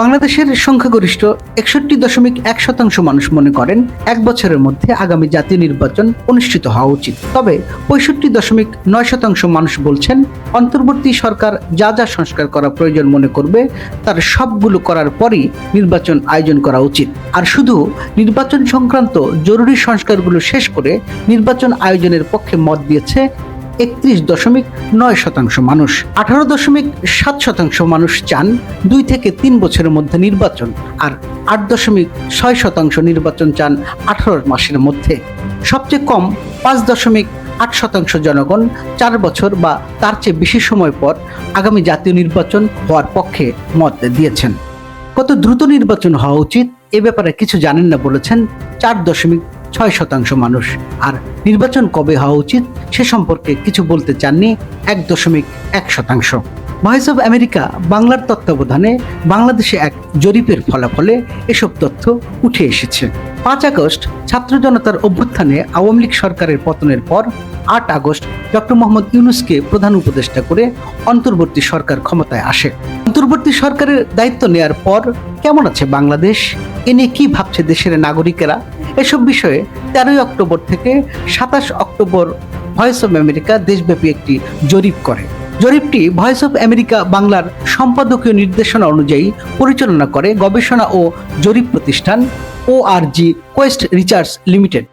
বাংলাদেশের সংখ্যাগরিষ্ঠ একষট্টি দশমিক এক শতাংশ মানুষ মনে করেন এক বছরের মধ্যে আগামী জাতীয় নির্বাচন অনুষ্ঠিত হওয়া উচিত। তবে পঁয়ষট্টি দশমিক নয় শতাংশ মানুষ বলছেন, অন্তর্বর্তী সরকার যা যা সংস্কার করা প্রয়োজন মনে করবে, তার সবগুলো করার পরই নির্বাচন আয়োজন করা উচিত। আর শুধু নির্বাচন সংক্রান্ত জরুরি সংস্কারগুলো শেষ করে নির্বাচন আয়োজনের পক্ষে মত দিয়েছে একত্রিশ দশমিক নয় শতাংশ মানুষ, আঠারো দশমিক সাত শতাংশ মানুষ চান দুই থেকে তিন বছরের মধ্যে নির্বাচন আর আট দশমিক ছয় শতাংশ নির্বাচন চান আঠারো মাসের মধ্যে। সবচেয়ে কম পাঁচ দশমিক আট শতাংশ জনগণ চার বছর বা তার চেয়ে বেশি সময় পর আগামী জাতীয় নির্বাচন হওয়ার পক্ষে মত দিয়েছেন। কত দ্রুত নির্বাচন হওয়া উচিত এ ব্যাপারে কিছু জানেন না বলেছেন চার দশমিক ছয় শতাংশ মানুষ। আর নির্বাচন কবে হওয়া উচিত সে সম্পর্কে কিছু বলতে চাননি এক দশমিক এক শতাংশ। ভয়েস অব আমেরিকা বাংলার তত্ত্বাবধানে বাংলাদেশে এক জরিপের ফলাফলে এসব তথ্য উঠে এসেছে। পাঁচ আগস্ট ছাত্র জনতার অভ্যুত্থানে আওয়ামী লীগ সরকারের পতনের পর আট আগস্ট ডক্টর মোহাম্মদ ইউনুসকে প্রধান উপদেষ্টা করে অন্তর্বর্তী সরকার ক্ষমতায় আসে। অন্তর্বর্তী সরকারের দায়িত্ব নেয়ার পর কেমন আছে বাংলাদেশ? এ নিয়ে কি ভাবছে দেশের নাগরিকেরা? এসব বিষয়ে তেরোই অক্টোবর থেকে সাতাশ অক্টোবর ভয়েস অব আমেরিকা দেশব্যাপী একটি জরিপ করে। জরিপটি ভয়েস অফ আমেরিকা বাংলার সম্পাদকীয় নির্দেশনা অনুযায়ী পরিচালনা করে গবেষণা ও জরিপ প্রতিষ্ঠান O R G Quest Research Limited.